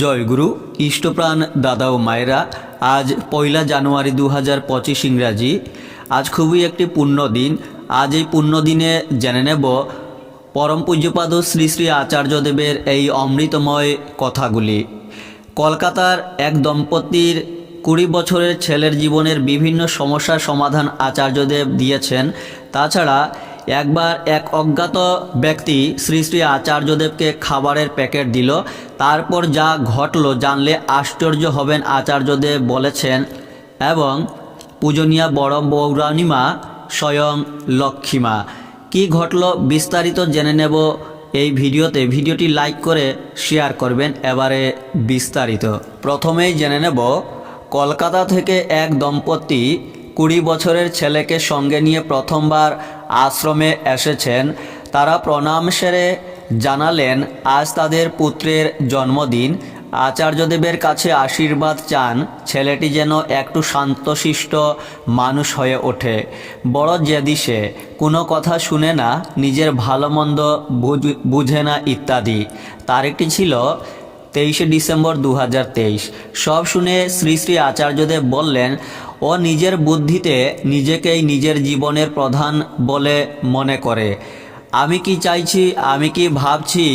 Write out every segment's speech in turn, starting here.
জয়গুরু ইষ্টপ্রাণ দাদা ও মায়েরা, আজ পয়লা জানুয়ারি দু হাজার পঁচিশ ইংরাজি। আজ খুবই একটি পুণ্য দিন। আজ এই পুণ্য দিনে জেনে নেব পরম পূজ্যপাদ শ্রী শ্রী আচার্যদেবের এই অমৃতময় কথাগুলি। কলকাতার এক দম্পতির কুড়ি বছরের ছেলের জীবনের বিভিন্ন সমস্যার সমাধান আচার্যদেব দিয়েছেন। তাছাড়া একবার এক অজ্ঞাত ব্যক্তি শ্রী শ্রী আচার্যদেবকে খাবারের প্যাকেট দিল। তারপর যা ঘটলো জানলে আশ্চর্য হবেন আচার্যদেব বলেছেন, এবং পূজনীয়া বড় বৌরানিমা স্বয়ং লক্ষ্মীমা। কি ঘটলো বিস্তারিত জেনে নেব এই ভিডিওতে। ভিডিওটি লাইক করে শেয়ার করবেন এবারে বিস্তারিত। প্রথমেই জেনে নেব, কলকাতা থেকে এক দম্পতি কুড়ি বছরের ছেলেকে সঙ্গে নিয়ে প্রথমবার আশ্রমে এসেছেন। তারা প্রণাম সেরে জানালেন, আজ তাদের পুত্রের জন্মদিন। আচার্যদেবের কাছে আশীর্বাদ চান। ছেলেটি যেন একটু শান্তশিষ্ট মানুষ হয়ে ওঠে। বড় সে। কোনো কথা শুনে না, নিজের ভালো মন্দ বুঝ- না ইত্যাদি। তারিখটি ছিল তেইশে ডিসেম্বর দু হাজার তেইশ। সব শুনে শ্রী শ্রী আচার্যদেব বললেন ও নিজের বুদ্ধিতে নিজেকেই নিজের জীবনের প্রধান বলে মনে করে। আমি কি চাইছি, আমি কি ভাবছি,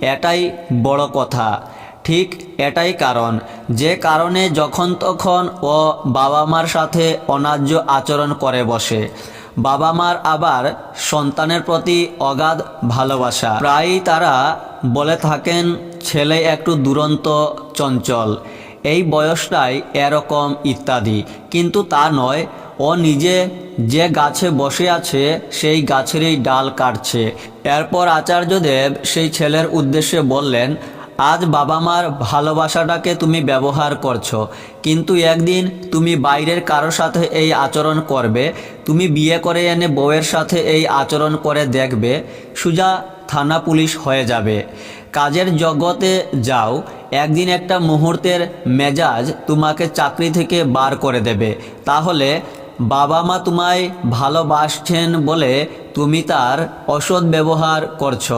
এটাই বড় কথা। ঠিক এটাই কারণ। যে কারণে যখন তখন ও বাবা মার সাথে অন্যায্য আচরণ করে বসে। বাবা মার আবার সন্তানের প্রতি অগাধ ভালোবাসা। প্রায়ই তারা বলে থাকেন, ছেলে একটু দুরন্ত, চঞ্চল। এই বয়সটাই এরকম ইত্যাদি। কিন্তু তা নয়, ও নিজে যে গাছে বসে আছে, সেই গাছেরই ডাল কাটছে। এরপর আচার্যদেব সেই ছেলের উদ্দেশ্যে বললেন, আজ বাবা মার ভালোবাসাটাকে তুমি ব্যবহার করছ। কিন্তু একদিন তুমি বাইরের কারোর সাথে এই আচরণ করবে, তুমি বিয়ে করে এনে বউয়ের সাথে এই আচরণ করে দেখবে। সুজা থানা পুলিশ হয়ে যাবে। কাজের জগতে যাও, একদিন একটা মুহূর্তের মেজাজ তোমাকে চাকরি থেকে বার করে দেবে। তাহলে বাবা মা তোমায় ভালোবাসছেন বলে তুমি তার অসৎ ব্যবহার করছ।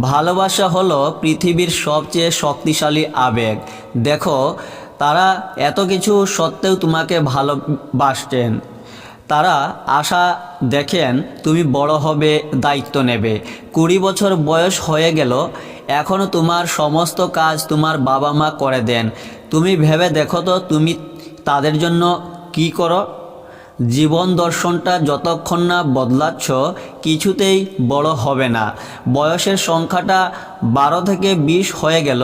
ভালোবাসা হলো পৃথিবীর সবচেয়ে শক্তিশালী আবেগ। দেখো, তারা এত কিছু সত্ত্বেও তোমাকে ভালোবাসছেন। তারা আশা দেখেন, তুমি বড় হবে, দায়িত্ব নেবে। কুড়ি বছর বয়স হয়ে গেল এখনও তোমার সমস্ত কাজ তোমার বাবা মা করে দেন। তুমি ভেবে দেখো তো, তুমি তাদের জন্য কি করো? জীবন দর্শনটা যতক্ষণ না বদলাচ্ছ, কিছুতেই বড় হবে না। বয়সের সংখ্যাটা বারো থেকে বিশ হয়ে গেল,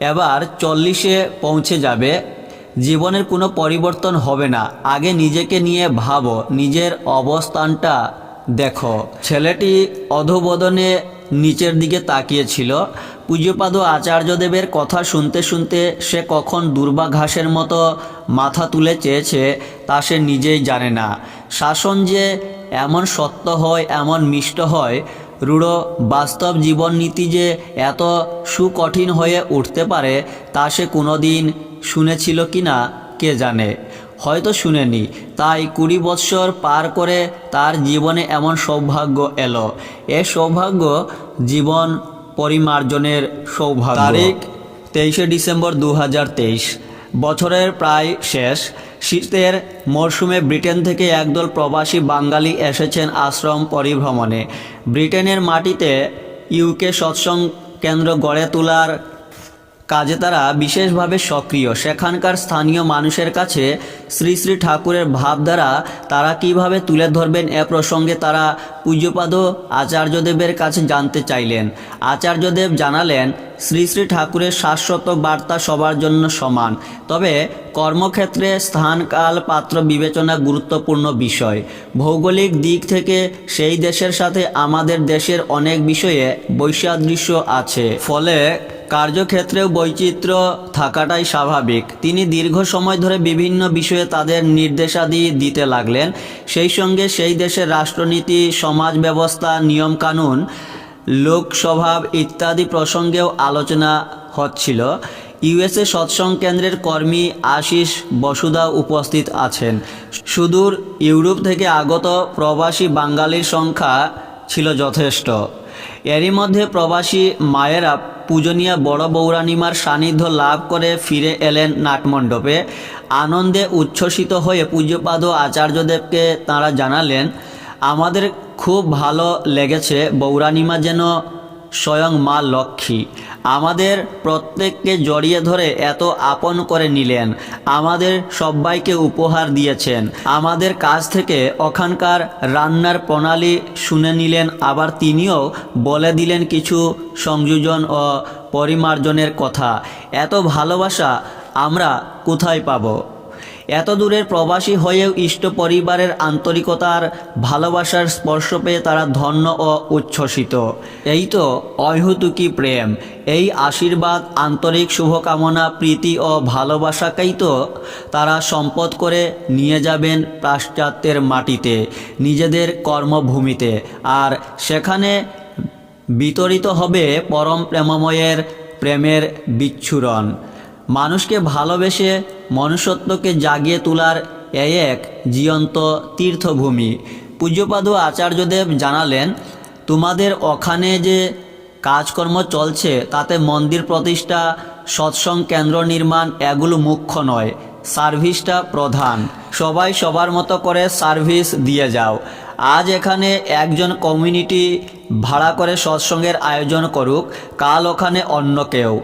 এবার চল্লিশে পৌঁছে যাবে। জীবনের কোনো পরিবর্তন হবে না। আগে নিজেকে নিয়ে ভাবো, নিজের অবস্থানটা দেখো। ছেলেটি অধোবদনে নিচের দিকে তাকিয়েছিল। পূজ্যপাদ আচার্যদেবের কথা শুনতে শুনতে সে কখন দুর্বা ঘাসের মতো মাথা তুলে চেয়েছে তা সে নিজেই জানে না। শাসন যে এমন সত্য হয়, এমন মিষ্ট হয়, রূঢ় বাস্তব জীবন নীতি যে এত সুকঠিন হয়ে উঠতে পারে, তা সে কোনোদিন শুনেছিল কি না, কে জানে। হয়তো শুনেনি। তাই কুড়ি বৎসর পার করে তার জীবনে এমন সৌভাগ্য এলো। এ সৌভাগ্য জীবন পরিমার্জনের সৌভাগ্য। তারিখ তেইশে ডিসেম্বর দু হাজার তেইশ। বছরের প্রায় শেষ। শীতের মরশুমে ব্রিটেন থেকে একদল প্রবাসী বাঙালি এসেছেন আশ্রম পরিভ্রমণে। ব্রিটেনের মাটিতে ইউকে সৎসং কেন্দ্র গড়ে তোলার কাজে তারা বিশেষভাবে সক্রিয়। সেখানকার স্থানীয় মানুষের কাছে শ্রী শ্রী ঠাকুরের ভাবধারা তারা কীভাবে তুলে ধরবেন এ প্রসঙ্গে তারা পূজ্যপাদ আচার্যদেবের কাছে জানতে চাইলেন। আচার্যদেব জানালেন, শ্রী শ্রী ঠাকুরের শাশ্বত বার্তা সবার জন্য সমান। তবে কর্মক্ষেত্রে স্থান কাল পাত্র বিবেচনা গুরুত্বপূর্ণ বিষয়। ভৌগোলিক দিক থেকে সেই দেশের সাথে আমাদের দেশের অনেক বিষয়ে বৈসাদৃশ্য আছে। ফলে কার্যক্ষেত্রেও বৈচিত্র্য থাকাটাই স্বাভাবিক। তিনি দীর্ঘ সময় ধরে বিভিন্ন বিষয়ে তাদের নির্দেশাদি দিতে লাগলেন। সেই সঙ্গে সেই দেশের রাষ্ট্রনীতি, সমাজ ব্যবস্থা, নিয়মকানুন লোকস্বভাব ইত্যাদি প্রসঙ্গেও আলোচনা হচ্ছিল। ইউএসএ সৎসং কেন্দ্রের কর্মী আশিস বসুদা উপস্থিত আছেন। সুদূর ইউরোপ থেকে আগত প্রবাসী বাঙালির সংখ্যা ছিল যথেষ্ট। এরই মধ্যে প্রবাসী মায়েরা পূজনীয় বড় বৌরানিমার সান্নিধ্য লাভ করে ফিরে এলেন নাটমণ্ডপে। আনন্দে উচ্ছ্বসিত হয়ে পূজ্যপাদ আচার্যদেবকে তাঁরা জানালেন, আমাদের খুব ভালো লেগেছে বৌরানিমা যেন স্বয়ং মা লক্ষ্মী। আমাদের প্রত্যেককে জড়িয়ে ধরে এত আপন করে নিলেন। আমাদের সবাইকে উপহার দিয়েছেন। আমাদের কাছ থেকে ওখানকার রান্নার প্রণালী শুনে নিলেন। আবার তিনিও বলে দিলেন কিছু সংযোজন ও পরিমার্জনের কথা। এত ভালোবাসা আমরা কোথায় পাবো? এত দূরের প্রবাসী হয়েও ইষ্ট পরিবারের আন্তরিকতার ভালোবাসার স্পর্শ পেয়ে তারা ধন্য ও উচ্ছ্বসিত। এই তো অহৈতুকী প্রেম। এই আশীর্বাদ, আন্তরিক শুভকামনা, প্রীতি ও ভালোবাসাকেই তো তারা সম্পদ করে নিয়ে যাবেন পাশ্চাত্যের মাটিতে, নিজেদের কর্মভূমিতে। আর সেখানে বিতরিত হবে পরম প্রেমময়ের প্রেমের বিচ্ছুরণ। মানুষকে ভালোবেসে মনুষ্যত্বকে জাগিয়ে তোলার এ এক জীয়ন্ত তীর্থভূমি। পূজ্যপাদ আচার্যদেব জানালেন, তোমাদের ওখানে যে কাজকর্ম চলছে, তাতে মন্দির প্রতিষ্ঠা সৎসং কেন্দ্র নির্মাণ, এগুলো মুখ্য নয়। সার্ভিসটা প্রধান। সবাই সবার মতো করে সার্ভিস দিয়ে যাও। আজ এখানে একজন কমিউনিটি ভাড়া করে সৎসঙ্গের আয়োজন করুক, কাল ওখানে অন্য কেউ।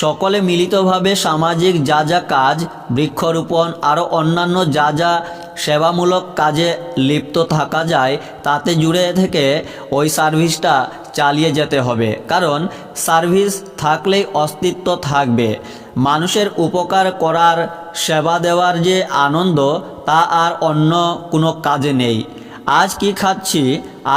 সকলে মিলিতভাবে সামাজিক যা যা কাজ, বৃক্ষরোপণ আরও অন্যান্য যা যা সেবামূলক কাজে লিপ্ত থাকা যায়, তাতে জুড়ে থেকে ওই সার্ভিসটা চালিয়ে যেতে হবে। কারণ সার্ভিস থাকলেই অস্তিত্ব থাকবে। মানুষের উপকার করার, সেবা দেওয়ার যে আনন্দ, তা আর অন্য কোনো কাজে নেই। আজ কি খাচ্ছি?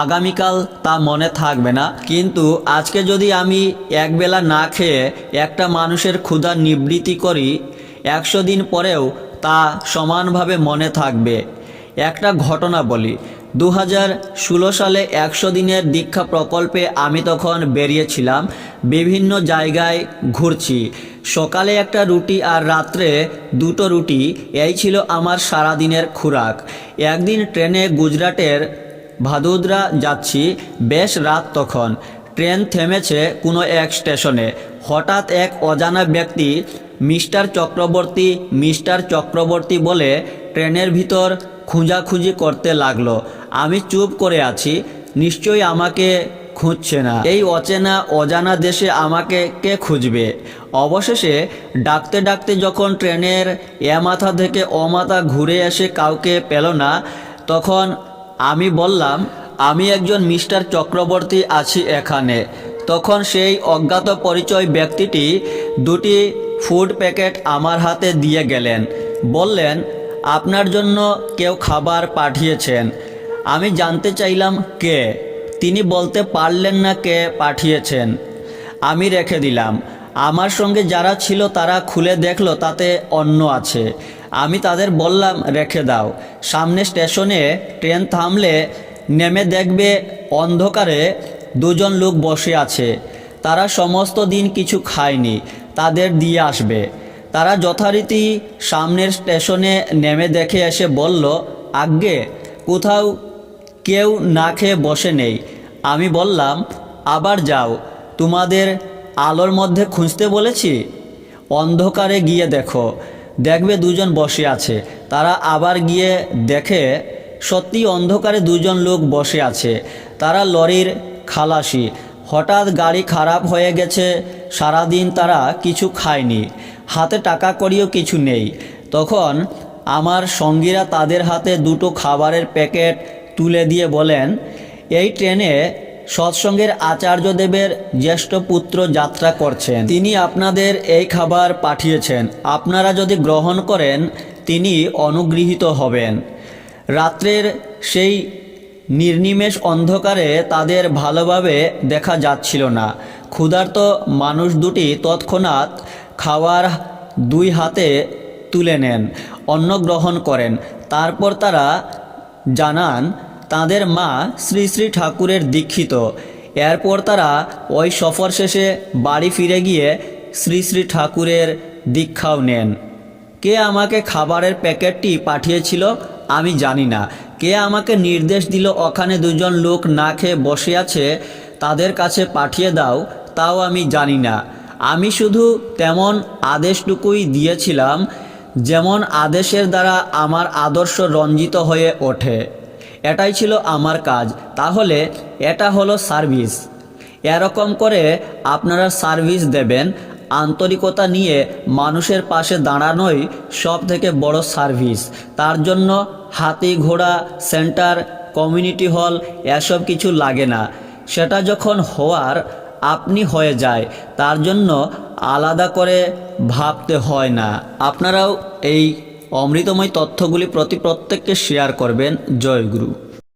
আগামীকাল তা মনে থাকবে না। কিন্তু আজকে যদি আমি একবেলা না খেয়ে একটা মানুষের ক্ষুধা নিবৃত্তি করি, একশো দিন পরেও তা সমানভাবে মনে থাকবে। একটা ঘটনা বলি দু ষোলো সালে একশো দিনের দীক্ষা প্রকল্পে আমি তখন বেরিয়েছিলাম, বিভিন্ন জায়গায় ঘুরছি। সকালে একটা রুটি আর রাত্রে দুটো রুটি, এই ছিল আমার সারাদিনের খোরাক। একদিন ট্রেনে গুজরাটের ভাদোদরা যাচ্ছি, বেশ রাত তখন। ট্রেন থেমেছে কোনো এক স্টেশনে। হঠাৎ এক অজানা ব্যক্তি, মিস্টার চক্রবর্তী মিস্টার চক্রবর্তী বলে ট্রেনের ভিতর খুঁজাখুঁজি করতে লাগল। আমি চুপ করে আছি। নিশ্চয়ই আমাকে খুঁজছে না। এই অচেনা, অজানা দেশে আমাকে কে খুঁজবে? অবশেষে ডাকতে ডাকতে যখন ট্রেনের এ মাথা থেকে ও মাথা ঘুরে এসে কাউকে পেল না, তখন আমি বললাম, আমি একজন মিস্টার চক্রবর্তী আছি এখানে। তখন সেই অজ্ঞাত পরিচয় ব্যক্তিটি দুটি ফুড প্যাকেট আমার হাতে দিয়ে গেলেন। বললেন, আপনার জন্য কেউ খাবার পাঠিয়েছেন। আমি জানতে চাইলাম কে? তিনি বলতে পারলেন না কে পাঠিয়েছেন। আমি রেখে দিলাম। আমার সঙ্গে যারা ছিল তারা খুলে দেখল, তাতে অন্য আছে। আমি তাদের বললাম, রেখে দাও। সামনে স্টেশনে ট্রেন থামলে নেমে দেখবে অন্ধকারে দুজন লোক বসে আছে। তারা সমস্ত দিন কিছু খায়নি, তাদের দিয়ে আসবে। তারা যথারীতি সামনের স্টেশনে নেমে দেখে এসে বলল, আজ্ঞে, কোথাও কেউ না খেয়ে বসে নেই। আমি বললাম, আবার যাও, তোমাদের আলোর মধ্যে খুঁজতে বলেছি? অন্ধকারে গিয়ে দেখো, দেখবে দুজন বসে আছে। তারা আবার গিয়ে দেখে, সত্যি অন্ধকারে দুজন লোক বসে আছে। তারা লরির খালাসি। হঠাৎ গাড়ি খারাপ হয়ে গেছে, সারাদিন তারা কিছু খায়নি। হাতে টাকা করিও কিছু নেই। তখন আমার সঙ্গীরা তাদের হাতে দুটো খাবারের প্যাকেট তুলে দিয়ে বলেন, এই ট্রেনে সৎসঙ্গের আচার্যদেবের জ্যেষ্ঠ পুত্র যাত্রা করছেন। তিনি আপনাদের এই খাবার পাঠিয়েছেন। আপনারা যদি গ্রহণ করেন, তিনি অনুগৃহীত হবেন। রাত্রের সেই নির্নিমেষ অন্ধকারে তাদের ভালোভাবে দেখা যাচ্ছিল না। ক্ষুধার্ত মানুষ দুটি তৎক্ষণাৎ খাওয়ার দুই হাতে তুলে নেন, অন্ন গ্রহণ করেন। তারপর তারা জানান তাদের মা শ্রী শ্রী ঠাকুরের দীক্ষিত। এরপর তারা ওই সফর শেষে বাড়ি ফিরে গিয়ে শ্রী শ্রী ঠাকুরের দীক্ষাও নেন। কে আমাকে খাবারের প্যাকেটটি পাঠিয়েছিল আমি জানি না। কে আমাকে নির্দেশ দিল ওখানে দুজন লোক না খেয়ে বসে আছে তাদের কাছে পাঠিয়ে দাও, তাও আমি জানি না। আমি শুধু তেমন আদেশটুকুই দিয়েছিলাম, যেমন আদেশের দ্বারা আমার আদর্শ রঞ্জিত হয়ে ওঠে। এটাই ছিল আমার কাজ। তাহলে এটা হলো সার্ভিস। এরকম করে আপনারা সার্ভিস দেবেন, আন্তরিকতা নিয়ে মানুষের পাশে দাঁড়ানোই সব থেকে বড় সার্ভিস। তার জন্য হাতি ঘোড়া, সেন্টার, কমিউনিটি হল, এসব কিছু লাগে না। সেটা যখন হওয়ার আপনি হয়ে যায়, তার জন্য আলাদা করে ভাবতে হয় না। আপনারাও এই অমৃতময় তথ্যগুলি প্রতি প্রত্যেককে শেয়ার করবেন। জয় গুরু।